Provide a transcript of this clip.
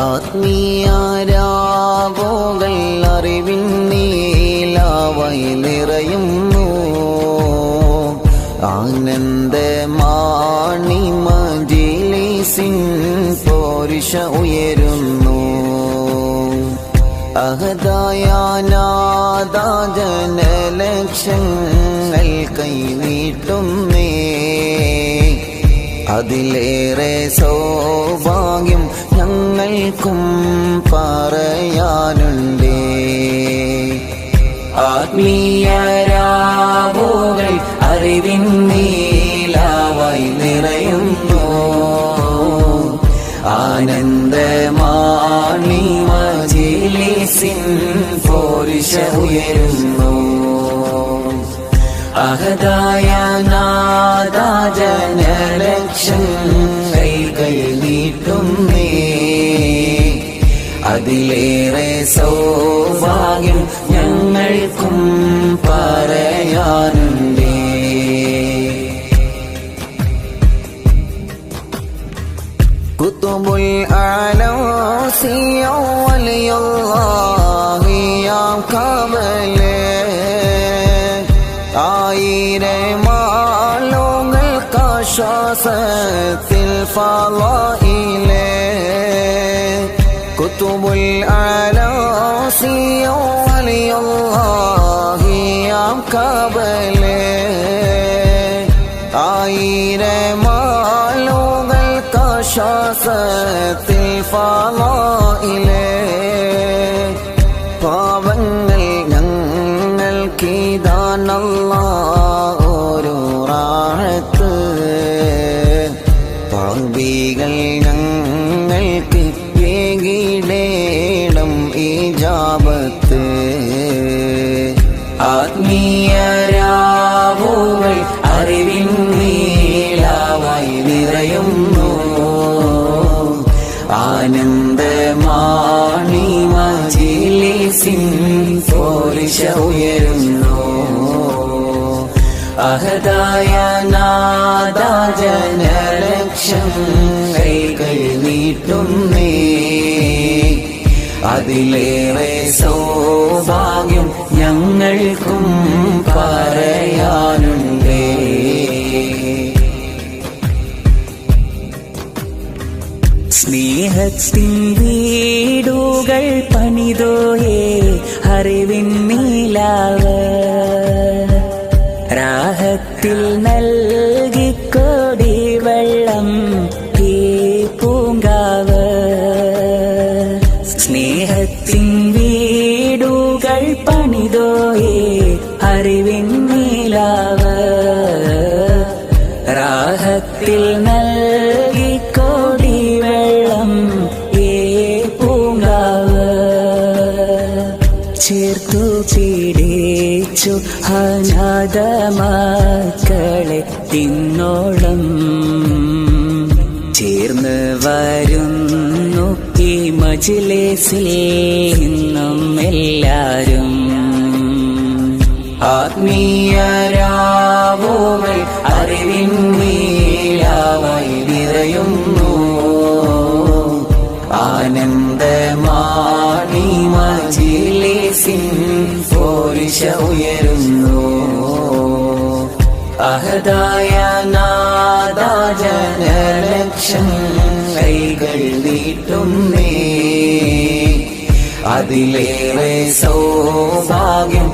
ആത്മീയരാവുകൾ അറിവിൻ നീലാവായി നിറയുന്നു. ആനന്ദമാണി മജിലിസിൻ പോരിഷ ഉയരുന്നു അഹദായാനാദാജനലക്ഷങ്ങൾ കൈനീട്ടുന്നേ അതിലേറെ സൗഭാഗ്യം ഞങ്ങൾക്കും പറയാനുണ്ടേ. ആത്മീയരാവുകൾ അറിവിൻ നീലാവായി നിറയുന്നു. ആനന്ദമാണി മജിലിസിൻ പോരിഷ ഉയരുന്നു. അഹദായ നാദാജനലക്ഷം കൈകൾ നീട്ടുന്നേ അതിലേറെ സൗഭാഗ്യം ഞങ്ങൾക്കും പറയാനുണ്ടേ. കുത്തുബുൽ ആലോസിയ കാശ്വാസത്തിൽ കവലേ ആയിരമാലോകൾക്കാശ്വാസത്തിൽ ഫായിലേ കുത്തുബുൽ ആലോസിയ വലിയുള്ളാഹിയാം കവലേ ആയിരമാലോകൾക്കാശ്വാസത്തിൽ ഫായിലേ പാവങ്ങൾ ഞങ്ങൾക്കിതാനല്ല ഒരു റാഹത്ത്. പാപികൾ ഞങ്ങൾക്ക് ജാപത്ത് ആത്മീയരാവുകൾ അറിവിൻ നീലാവായി നിറയുന്നു. ആനന്ദമാണി മജിലിസിൻ പോരിഷ ഉയരുന്നു. അഹദായ നാദാജനലക്ഷം കൈകൾ നീട്ടുന്നേ. അതിലേറെ സൗഭാഗ്യം ഞങ്ങൾക്കും പറയാനുണ്ടേ. സ്നേഹത്തിൻ വീടുകൾ പണിതോയേ അറിവിൻ നീലാവ് പിടിച്ചു അനാഥ മക്കളെ തിന്നോളം. ചേർന്ന് വരുന്നു ഈ മജിലേസിൽ നിന്നും എല്ലാരും. ആത്മീയരാവോമെ അറിവിൻ നീലാവായി നിറയുന്നു ആനന്ദമാണി മജിലിസിൻ പോരിഷ ഉയരുന്നു. അഹദായ നാദാജനലക്ഷം കൈകൾ നീട്ടുന്നേ. അതിലേറെ സൗഭാഗ്യം